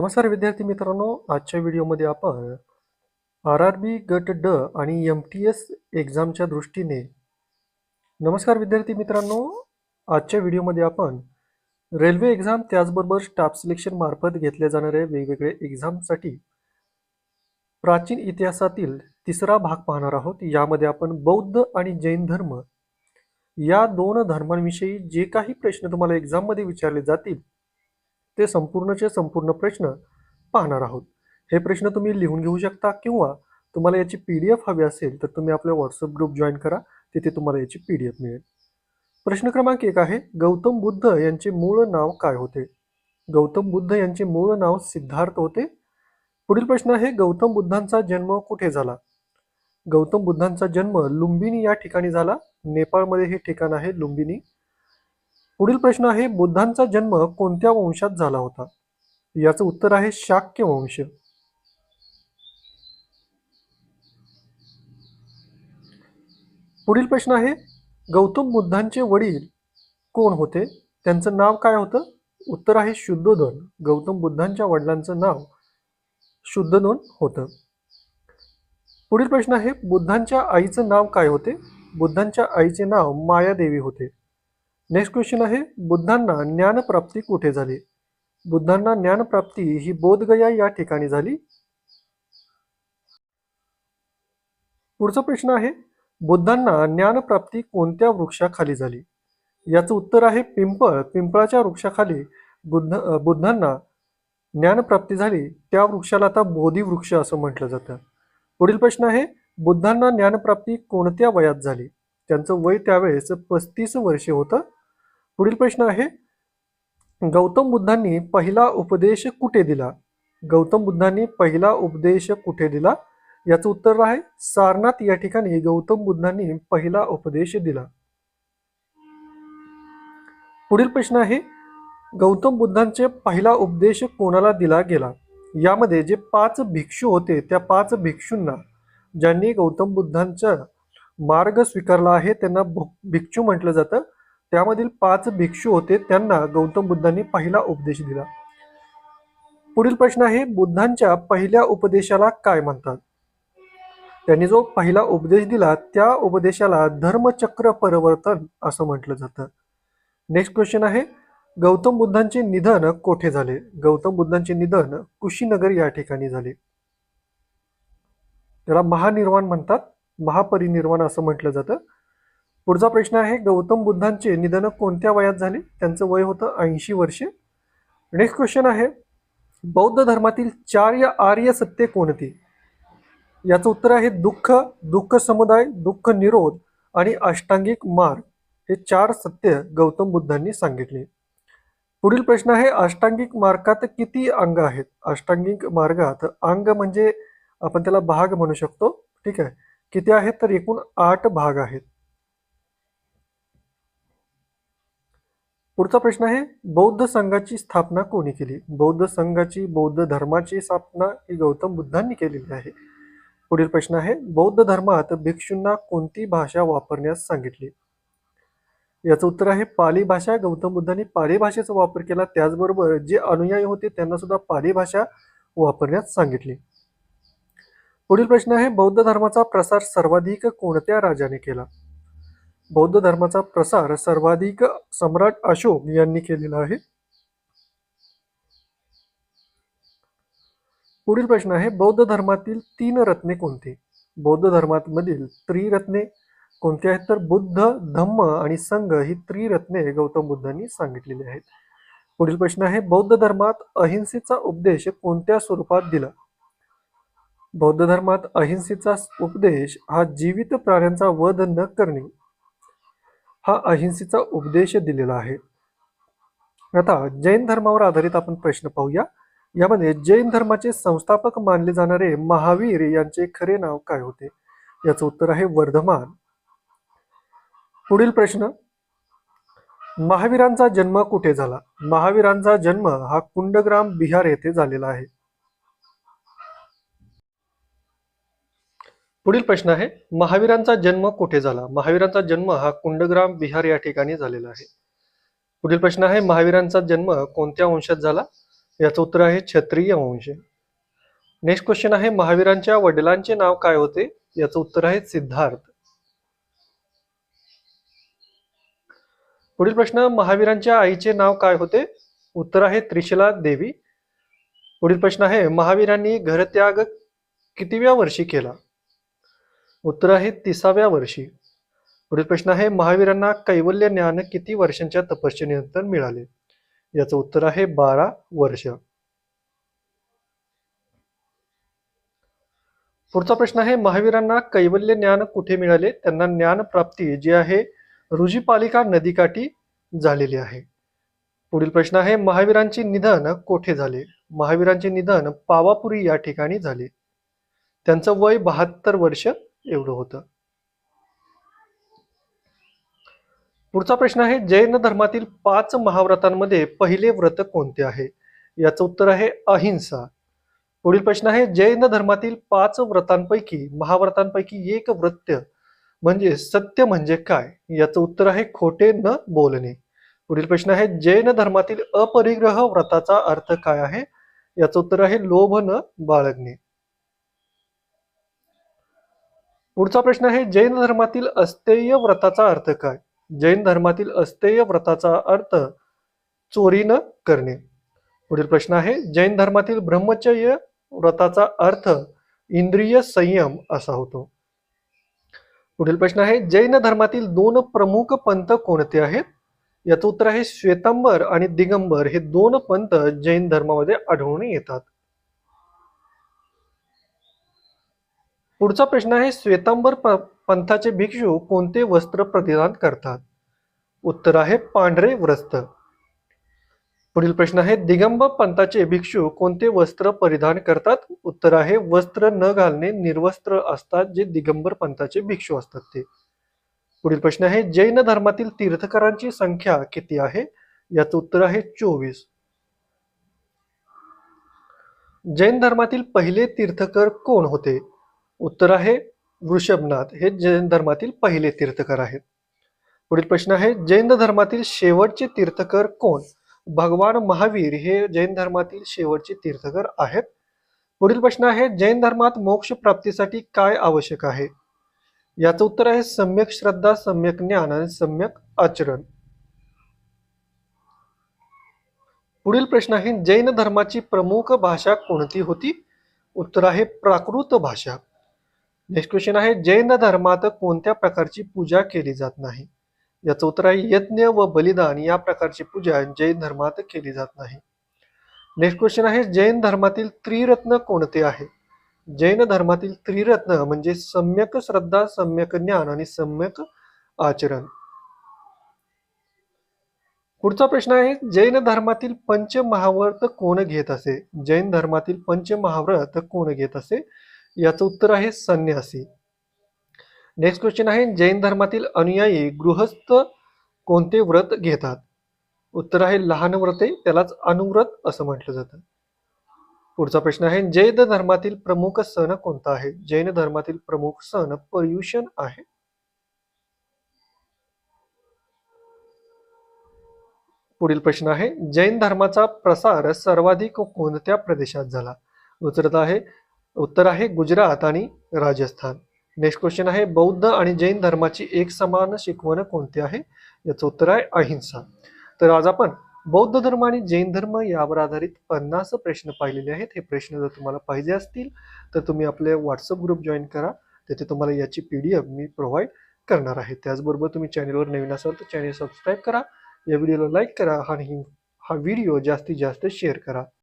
नमस्कार विद्यार्थी मित्रांनो आजच्या व्हिडिओमध्ये आपण आर आर बी गट ड आणि एम टी एस एक्झामच्या दृष्टीने नमस्कार विद्यार्थी मित्रांनो आजच्या व्हिडिओमध्ये आपण रेल्वे एक्झाम त्याचबरोबर स्टाफ सिलेक्शन मार्फत घेतल्या जाणाऱ्या वेगवेगळ्या एक्झामसाठी प्राचीन इतिहासातील तिसरा भाग पाहणार आहोत. यामध्ये आपण बौद्ध आणि जैन धर्म या दोन धर्मांविषयी जे काही प्रश्न तुम्हाला एक्झाममध्ये विचारले जातील ते संपूर्णचे संपूर्ण प्रश्न पाहणार आहोत. हे प्रश्न तुम्ही लिहून घेऊ शकता किंवा तुम्हाला याची पी डी एफ हवी असेल तर तुम्ही आपल्या व्हॉट्सअप ग्रुप जॉईन करा तिथे तुम्हाला याची पी डी एफ मिळेल. प्रश्न क्रमांक एक आहे गौतम बुद्ध यांचे मूळ नाव काय होते? गौतम बुद्ध यांचे मूळ नाव सिद्धार्थ होते. पुढील प्रश्न आहे गौतम बुद्धांचा जन्म कुठे झाला? गौतम बुद्धांचा जन्म लुंबिनी या ठिकाणी झाला. नेपाळमध्ये हे ठिकाण आहे लुंबिनी. पुढील प्रश्न आहे बुद्धांचा जन्म कोणत्या वंशात झाला होता? याचं उत्तर आहे शाक्य वंश. पुढील प्रश्न आहे गौतम बुद्धांचे वडील कोण होते? त्यांचं नाव काय होतं? उत्तर आहे शुद्धोधन गौतम बुद्धांच्या वडिलांचं नाव शुद्धोधन होतं. पुढील प्रश्न आहे बुद्धांच्या आईचं नाव काय होते? बुद्धांच्या आईचे नाव मायादेवी होते. नेक्स्ट क्वेश्चन आहे बुद्धांना ज्ञानप्राप्ती कुठे झाली? बुद्धांना ज्ञानप्राप्ती ही बोधगया या ठिकाणी झाली. पुढचा प्रश्न आहे बुद्धांना ज्ञानप्राप्ती कोणत्या वृक्षाखाली झाली? याचं उत्तर आहे पिंपळ. पिंपळाच्या वृक्षाखाली बुद्ध बुद्धांना ज्ञानप्राप्ती झाली. त्या वृक्षाला आता बोधी वृक्ष असं म्हटलं जातं. पुढील प्रश्न आहे बुद्धांना ज्ञानप्राप्ती कोणत्या वयात झाली? त्यांचं वय त्यावेळेस पस्तीस वर्षे होतं. पुढील प्रश्न आहे. गौतम बुद्धांनी पहिला उपदेश कुठे दिला? गौतम बुद्धांनी पहिला उपदेश कुठे दिला? याचं उत्तर आहे सारनाथ या ठिकाणी गौतम बुद्धांनी पहिला उपदेश दिला. पुढील प्रश्न आहे गौतम बुद्धांचे पहिला उपदेश कोणाला दिला गेला? यामध्ये जे पाच भिक्षू होते त्या पाच भिक्षूंना ज्यांनी गौतम बुद्धांचा मार्ग स्वीकारला आहे त्यांना भिक्षू म्हटलं जातं. त्यामधील पाच भिक्षू होते त्यांना गौतम बुद्धांनी पहिला उपदेश दिला. पुढील प्रश्न आहे बुद्धांच्या पहिल्या उपदेशाला काय म्हणतात? त्यांनी जो पहिला उपदेश दिला त्या उपदेशाला धर्मचक्र परिवर्तन असं म्हटलं जातं. नेक्स्ट क्वेश्चन आहे गौतम बुद्धांचे निधन कोठे झाले? गौतम बुद्धांचे निधन कुशीनगर या ठिकाणी झाले. त्याला महानिर्वाण म्हणतात महापरिनिर्वाण असं म्हटलं जातं. पुढचा प्रश्न आहे गौतम बुद्धांचे निधन कोणत्या वयात झाले? त्यांचं वय होतं ऐंशी वर्षे. नेक्स्ट क्वेश्चन आहे बौद्ध धर्मातील चार आर्य सत्य कोणती? याचं उत्तर आहे दुःख दुःख समुदाय दुःख निरोध आणि अष्टांगिक मार्ग हे चार सत्य गौतम बुद्धांनी सांगितले. पुढील प्रश्न आहे अष्टांगिक मार्गात किती अंग आहेत? अष्टांगिक मार्गात अंग म्हणजे आपण त्याला भाग म्हणू शकतो. ठीक आहे. किती आहेत? तर एकूण आठ भाग आहेत. पुढचा प्रश्न आहे बौद्ध संघाची स्थापना कोणी केली? बौद्ध संघाची बौद्ध धर्माची स्थापना ही गौतम बुद्धांनी केलेली आहे. पुढील प्रश्न आहे बौद्ध धर्मात भिक्षूंना कोणती भाषा वापरण्यास सांगितली? याचं उत्तर आहे पाली भाषा. गौतम बुद्धांनी पाली भाषेचा वापर केला. त्याचबरोबर जे अनुयायी होते त्यांना सुद्धा पाली भाषा वापरण्यास सांगितली. पुढील प्रश्न आहे बौद्ध धर्माचा प्रसार सर्वाधिक कोणत्या राजाने केला? बौद्ध धर्माचा प्रसार सर्वाधिक सम्राट अशोक यांनी केलेला आहे. पुढील प्रश्न आहे बौद्ध धर्मातील तीन रत्ने कोणती? बौद्ध धर्मामधील त्रिरत्ने कोणती आहेत? तर बुद्ध धम्म आणि संघ ही त्रिरत्ने गौतम बुद्धांनी सांगितलेली आहेत. पुढील प्रश्न आहे बौद्ध धर्मात अहिंसेचा उपदेश कोणत्या स्वरूपात दिला? बौद्ध धर्मात अहिंसेचा उपदेश हा जीवित प्राण्यांचा वध न करणे हा अहिंसेचा उपदेश दिलेला आहे. आता जैन धर्मावर आधारित आपण प्रश्न पाहूया. यामध्ये जैन धर्माचे संस्थापक मानले जाणारे महावीर यांचे खरे नाव काय होते? याचं उत्तर आहे वर्धमान. पुढील प्रश्न. महावीरांचा जन्म कुठे झाला? महावीरांचा जन्म हा कुंडग्राम बिहार येथे झालेला आहे. पुढील प्रश्न आहे महावीरांचा जन्म कुठे झाला? महावीरांचा जन्म हा कुंडग्राम बिहार या ठिकाणी झालेला आहे. पुढील प्रश्न आहे महावीरांचा जन्म कोणत्या वंशात झाला? याचं उत्तर आहे क्षत्रिय वंश. नेक्स्ट क्वेश्चन आहे महावीरांच्या वडिलांचे नाव काय होते? याचं उत्तर आहे सिद्धार्थ. पुढील प्रश्न महावीरांच्या आईचे नाव काय होते? उत्तर आहे त्रिशला देवी. पुढील प्रश्न आहे महावीरांनी घरत्याग कितीव्या वर्षी केला? उत्तर आहे तिसाव्या वर्षी. पुढील प्रश्न आहे महावीरांना कैवल्य ज्ञान किती वर्षांच्या तपश्चर्येनंतर मिळाले? याचं उत्तर आहे बारा वर्ष. पुढचा प्रश्न आहे महावीरांना कैवल्य ज्ञान कुठे मिळाले? त्यांना ज्ञान प्राप्ती जी आहे रुजीपालिका नदीकाठी झालेली आहे. पुढील प्रश्न आहे महावीरांचे निधन कोठे झाले? महावीरांचे निधन पावापुरी या ठिकाणी झाले. त्यांचं वय बहात्तर वर्ष. एवढं होतं. पुढचा प्रश्न आहे जैन धर्मातील पाच महाव्रतांमध्ये पहिले व्रत कोणते आहे? याचं उत्तर आहे अहिंसा. पुढील प्रश्न आहे जैन धर्मातील पाच व्रतांपैकी महाव्रतांपैकी एक व्रत म्हणजे सत्य म्हणजे काय? याचं उत्तर आहे खोटे न बोलणे. पुढील प्रश्न आहे जैन धर्मातील अपरिग्रह व्रताचा अर्थ काय आहे? याचं उत्तर आहे लोभ न बाळगणे. पुढचा प्रश्न आहे जैन धर्मातील अस्तेय व्रताचा अर्थ काय? जैन धर्मातील अस्तेय व्रताचा अर्थ चोरी न करणे. पुढील प्रश्न आहे जैन धर्मातील ब्रह्मचर्य व्रताचा अर्थ इंद्रिय संयम असा होतो. पुढील प्रश्न आहे जैन धर्मातील दोन प्रमुख पंथ कोणते आहेत? याचं उत्तर आहे श्वेतांबर आणि दिगंबर. हे दोन पंथ जैन धर्मामध्ये आढळून येतात. पुढचा प्रश्न आहे श्वेतांबर प- पंथाचे भिक्षू कोणते वस्त्र प्रतिदान करतात? उत्तर आहे पांढरे वस्त्र. पुढील प्रश्न आहे दिगंबर पंथाचे भिक्षू कोणते वस्त्र परिधान करतात? उत्तर आहे वस्त्र न घालणे निर्वस्त्र असतात जे दिगंबर पंथाचे भिक्षू असतात ते. पुढील प्रश्न आहे जैन धर्मातील तीर्थकरांची संख्या किती आहे? याचं उत्तर आहे चोवीस. जैन धर्मातील पहिले तीर्थकर कोण होते? उत्तर आहे वृषभनाथ हे जैन धर्मातील पहिले तीर्थकर आहेत. पुढील प्रश्न आहे जैन धर्मातील शेवटचे तीर्थकर कोण? भगवान महावीर हे जैन धर्मातील शेवटचे तीर्थकर आहेत. पुढील प्रश्न आहे जैन धर्मात मोक्ष प्राप्तीसाठी काय आवश्यक आहे? याचं उत्तर आहे सम्यक श्रद्धा सम्यक ज्ञान आणि सम्यक आचरण. पुढील प्रश्न आहे जैन धर्माची प्रमुख भाषा कोणती होती? उत्तर आहे प्राकृत भाषा. नेक्स्ट क्वेश्चन आहे जैन धर्मात कोणत्या प्रकारची पूजा केली जात नाही? याचं उत्तर आहे यज्ञ व बलिदान या प्रकारची पूजा जैन धर्मात केली जात नाही. नेक्स्ट क्वेश्चन आहे जैन धर्मातील त्रिरत्न कोणते आहे? जैन धर्मातील त्रिरत्न म्हणजे सम्यक श्रद्धा सम्यक ज्ञान आणि सम्यक आचरण. पुढचा प्रश्न आहे जैन धर्मातील पंचमहाव्रत कोण घेत असे? जैन धर्मातील पंचमहाव्रत कोण घेत असे? याचं उत्तर आहे संन्यासी. नेक्स्ट क्वेश्चन आहे जैन धर्मातील अनुयायी गृहस्थ कोणते व्रत घेतात? उत्तर आहे लहान व्रते त्यालाच अनुव्रत असं म्हटलं जातं. पुढचा प्रश्न आहे जैन धर्मातील प्रमुख सण कोणता आहे? जैन धर्मातील प्रमुख सण पर्युषण आहे. पुढील प्रश्न आहे जैन धर्माचा प्रसार सर्वाधिक कोणत्या प्रदेशात झाला? उत्तर आहे उत्तर आहे गुजरात आणि राजस्थान. नेक्स्ट क्वेश्चन आहे बौद्ध आणि जैन धर्माची एक समान शिकवण कोणती आहे? याचं उत्तर आहे अहिंसा. तर आज आपण बौद्ध धर्म आणि जैन धर्म यावर आधारित पन्नास प्रश्न पाहिलेले आहेत. हे प्रश्न जर तुम्हाला पाहिजे असतील तर तुम्ही आपले व्हॉट्सअप ग्रुप जॉईन करा. तिथे तुम्हाला याची पी डी एफ मी प्रोव्हाइड करणार आहे. त्याचबरोबर तुम्ही चॅनलवर नवीन असाल तर चॅनल सबस्क्राईब करा. या व्हिडिओला लाईक करा आणि हा व्हिडिओ जास्तीत जास्त शेअर करा.